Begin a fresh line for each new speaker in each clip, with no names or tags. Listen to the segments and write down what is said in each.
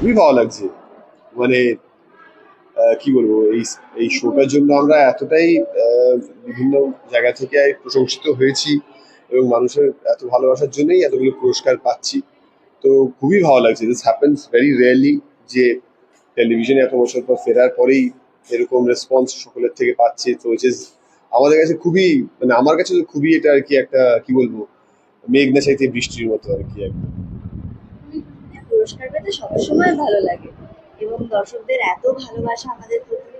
খুবই ভালো লাগছে। মানে কি বলব, এই এই শোটার জন্য আমরা এতটাই বিভিন্ন জায়গা থেকে প্রশংসিত হয়েছি এবং মানুষের এত ভালোবাসার জন্যই এতগুলো পুরস্কার পাচ্ছি। তো খুবই ভালো লাগছে। দিস হ্যাপেন্স ভেরি রেয়ারলি যে টেলিভিশনে এত বছর পর ফেরার পরেই এরকম রেসপন্স সকলের থেকে পাচ্ছে। তো which আমাদের কাছে খুবই মানে আমার কাছে তো খুবই এটা আর কি একটা, কি বলব, মেঘনা চাইতে বৃষ্টির মতো আর কি একটা
পুরস্কার পেতে সবসময় ভালো লাগে। এবং দর্শকদের এত ভালোবাসা আমাদের প্রতি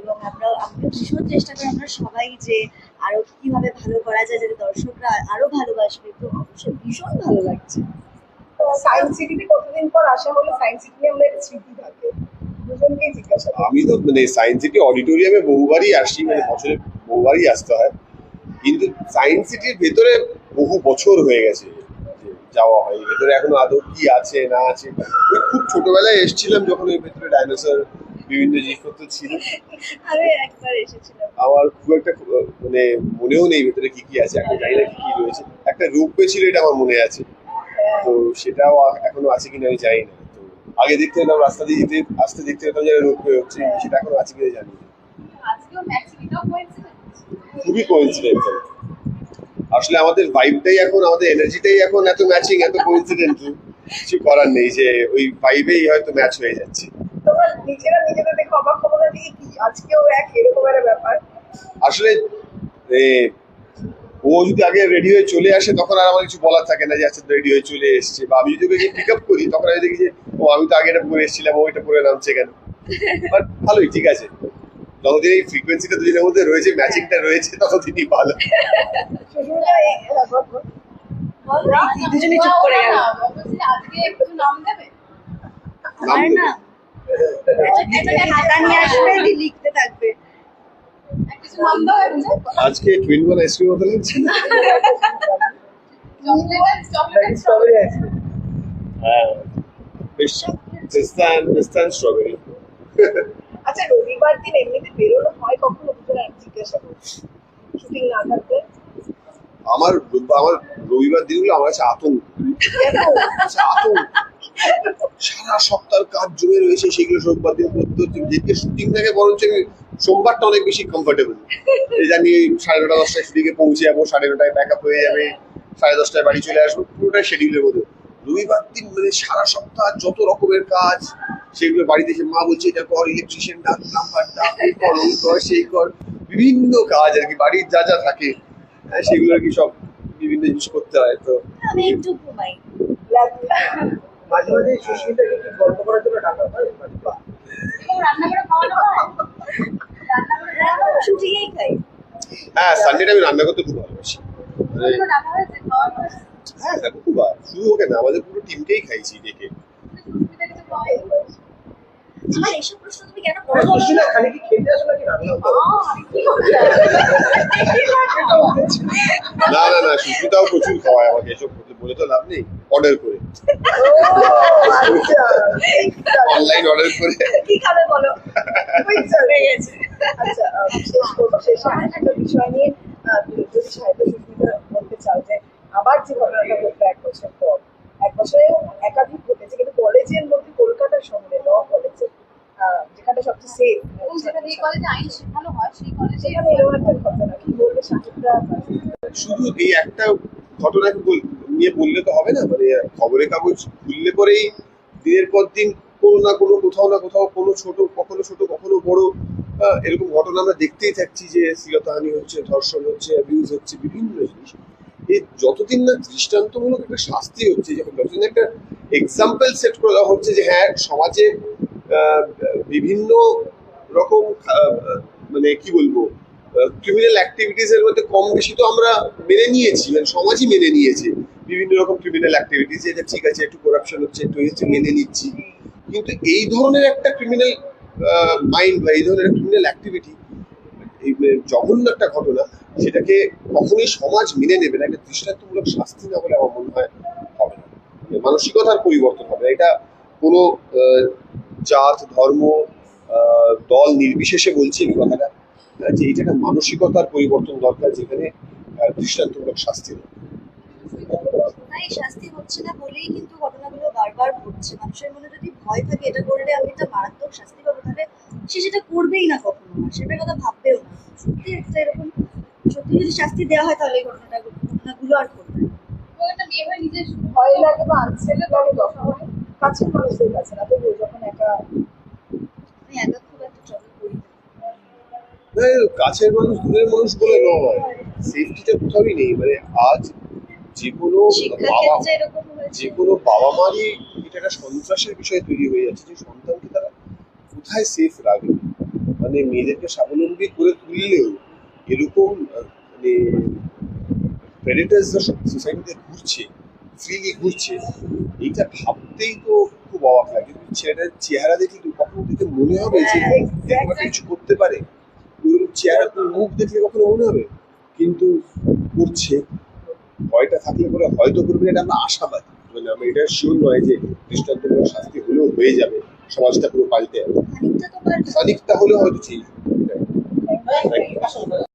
এবং আমরা আমরা ভীষণ চেষ্টা করি আমরা সবাই যে আরও কীভাবে ভালো করা যায় যাতে দর্শকরা আরও ভালোবাসবে। তো অবশ্যই ভীষণ ভালো লাগছে।
সায়েন্স সিটিতে কতদিন পর আসা হলো? সায়েন্স সিটি আমরা একটা স্মৃতি থাকে। জিজ্ঞাসা করি।
আমি তো মানে সায়েন্স সিটি অডিটোরিয়ামে বহুবারই আসি মানে বছরে বহুবারই আসতে হয়। কিন্তু সায়েন্স সিটির ভেতরে বহু বছর হয়ে গেছে। যাওয়া হয় ভেতরে এখনও আদৌ কি আছে না আছে? ওই খুব ছোটবেলায় এসেছিলাম যখন ওই ভেতরে ডাইনোসর বিভিন্ন জিনিসপত্র ছিল। আমার খুব একটা মানে মনেও নেই ভেতরে কি কি আছে এখন জানি না কি কি রয়েছে। একটা রূপ ছিল এটা আমার মনে আছে। তো সেটাও এখনও আছে কিনা আমি জানি না। তো আগে দেখতে পেতাম রাস্তা দিয়ে যেতে আসতে দেখতে পেতাম যে রূপ হচ্ছে সেটা এখনও আছে কিনা জানি না। খুবই কোইন্সিডেন্টাল আসলে আমাদের ভাইবটাই এখন আমাদের এনার্জিটাই এখন এত ম্যাচিং এত কোইন্সিডেন্টাল কিছু করার নেই যে ওই ভাইবেই হয়তো ম্যাচ হয়ে যাচ্ছে।
নিজেরা নিজেদের দেখে অবাক খবর দিয়ে কি আজকেও এক এরকম একটা ব্যাপার?
আসলে ও যদি আগে রেডি হয়ে চলে আসে তখন আর আমার কিছু বলার থাকে না যে আচ্ছা রেডি হয়ে চলে এসছে। বা আমি যদি ওকে পিক আপ করি তখন আমি দেখি যে ও আমি তো আগে এটা পরে এসেছিলাম ও এটা পরে নামছে কেন? বাট ভালোই ঠিক আছে। যতদিন এই ফ্রিকোয়েন্সিটা দুজনের মধ্যে রয়েছে ম্যাচিংটা রয়েছে ততদিনই ভালো।
সুস্মিতা এই বল, বল।
দুজনে চুপ করে গেল।
আজকে একটু নাম দেবে
আর না। একটা নিয়ে আসবে লিখতে থাকবে।
কিছু নাম দাও এমনি
আজকে টুইন ওয়ান আইসক্রিম মতো লাগছে না
স্ট্রবেরি
হ্যাঁ
আচ্ছা রবিবার দিন এমনিতে বেরোনো হয় কখনো? জিজ্ঞাসা করছি। শুটিং না থাকলে?
আমার আমার রবিবার দিনগুলো আমার কাছে আতঙ্ক। আতঙ্ক। সারা সপ্তাহের কাজ জমে রয়েছে, সেগুলো সোমবার দিন করতে হচ্ছে। যেদিকে শুটিং থাকে, বরঞ্চ আমি সোমবারটা অনেক বেশি কমফোর্টেবল এই জানি ওই সাড়ে নটা, দশটায় শুটিংয়ে পৌঁছে যাব, সাড়ে নটায় ব্যাক আপ হয়ে যাবে, সাড়ে দশটায় বাড়ি চলে আসব, পুরোটাই শিডিউলের মধ্যে। রবিবার দিন মানে সারা সপ্তাহ যত রকমের কাজ, সেগুলো বাড়িতে এসে মা বলছে, এটা কর ইলেকট্রিশিয়ান ডাক নাম্বার ডাক, এই কর, ওই কর, সেই কর। বিভিন্ন কাজ আর কি, বাড়ির যা যা থাকে। সেগুলো কি সব বিভিন্ন জিনিস করতে হয় তো
আমি একটু ঘুমাই।
মাঝে মাঝে সুস্মিতাকে কি গল্প করার জন্য ডাকা হয়
রান্না করে খাওয়ানো হয় রান্না করে
শুটিংয়েই খাই।
হ্যাঁ সানডেটা আমি রান্না করতে খুব ভালোবাসি। মানে, হ্যাঁ দেখো খুব। শুধু ওকে না আমাদের পুরো টিমকেই খাইছি ডেকে
আমার এইসব প্রশ্ন
না না না সুস্মিতাও প্রচুর খাওয়ায় আমাকে এসব বলে- বলে তো লাভ নেই অর্ডার করে। অনলাইন অর্ডার করে।
কি খাবে বলো? হয়ে গেছে।
আচ্ছা শেষ করব শেষে একটা বিষয় নিয়ে যদি সাহিত্য সুস্মিতা বলতে চাও যে আবার যে ঘটনাটা ঘটলো এক বছর পর এক বছরেও একাধিক ঘটেছে কিন্তু কলেজের মধ্যে কলকাতার শহরে ল কলেজে আহ, যেখানে সবচেয়ে সেফ
এবং যেটা এই কলেজে আইন শেখানো হয় সেই কলেজে
সেখানে এরকম একটা ঘটনা কি বলবে সাহিত্যা
শুধু এই একটা ঘটনাকে নিয়ে বললে তো হবে না? মানে খবরের কাগজ খুললে পরেই দিনের পর দিন কোনো না কোনো, কোথাও না কোথাও কোনো ছোট, কখনো ছোট, কখনো বড় এরকম ঘটনা আমরা দেখতেই থাকছি যে শ্লীলতাহানি হচ্ছে, ধর্ষণ হচ্ছে অ্যাবিউজ হচ্ছে, বিভিন্ন জিনিস। এই যতদিন না দৃষ্টান্তমূলক একটা শাস্তি হচ্ছে যখন যতদিন একটা এক্সাম্পল সেট করে দেওয়া হচ্ছে যে হ্যাঁ সমাজে বিভিন্ন রকম মানে কি বলব ক্রিমিনাল অ্যাক্টিভিটিস এর মধ্যে কম বেশি তো আমরা মেনে নিয়েছি মানে সমাজই মেনে নিয়েছে বিভিন্ন রকম ক্রিমিনাল অ্যাক্টিভিটিস এটা ঠিক আছে, একটু করাপশন হচ্ছে, একটু হচ্ছে মেনে নিচ্ছি। কিন্তু এই ধরনের একটা ক্রিমিনাল মাইন্ড বা এই ধরনের ক্রিমিনাল অ্যাক্টিভিটি এই মানে জঘন্য একটা ঘটনা, সেটাকে কখনোই সমাজ মেনে নেবে না। একটা দৃষ্টান্তমূলক শাস্তি না হলে আমার মনে হয় হবে না। মানে মানসিকতার পরিবর্তন হবে এটা কোনো জাত ধর্ম আহ, দল নির্বিশেষে বলছি এই কথাটা আহ, যে এটা একটা মানসিকতার পরিবর্তন দরকার যেখানে দৃষ্টান্তমূলক শাস্তি নেই।
শাস্তি হচ্ছে না বলেই কিন্তু ঘটনাগুলো বারবার ঘটছে। মানুষের মনে যদি ভয় থাকে এটা করলে আমি একটা মারাত্মক শাস্তি পাবো তাহলে সে সেটা করবেই না কখনো। না সেটার কথা ভাববেও না। সত্যি একটা এরকম সত্যি যদি শাস্তি দেওয়া হয় তাহলে এই ঘটনাটা ঘটনাগুলো আর ঘটবে না।
মেয়ে নিজের
ভয় লাগে বা আনসেফ লাগে যখন কাছের মানুষদের কাছে না তবু যখন একা
আমি একা খুব একটা ট্রাভেল করি না।
না, কাছের মানুষ দূরের মানুষ বলে নয়। সেফটিটা কোথাওই নেই। মানে আজ যে কোনো বাবা
ক্ষেত্রে এরকম হয়েছে।
যে কোনো বাবা মারই এটা একটা সন্ত্রাসের বিষয় তৈরি হয়ে যাচ্ছে যে সন্তানকে তারা কোথায় সেফ রাখবে? মানে মেয়েদেরকে স্বাবলম্বী করে তুললেও এরকম মানে প্রেডেটার্সরা সোসাইটিতে ঘুরছে। ফ্রিলি ঘুরছে এইটা ভাবতেই তো খুব অবাক লাগে। ছেলেটার চেহারা দেখে কি কখনো দেখে মনে হবে যে
হ্যাঁ,
এরকম কিছু করতে পারে। ওরকম চেহারা তোর মুখ দেখলে কখনো মনে হবে। কিন্তু করছে ভয়টা থাকলে পরে হয়তো করবে এটা আমরা আশাবাদী। মানে আমরা এটা শিওর নয় যে দৃষ্টান্তমূলক শাস্তি হলেও হয়ে যাবে। সমাজটা পুরো পাল্টে যাবে।
খানিকটা তো
হলেও হয়তো
you.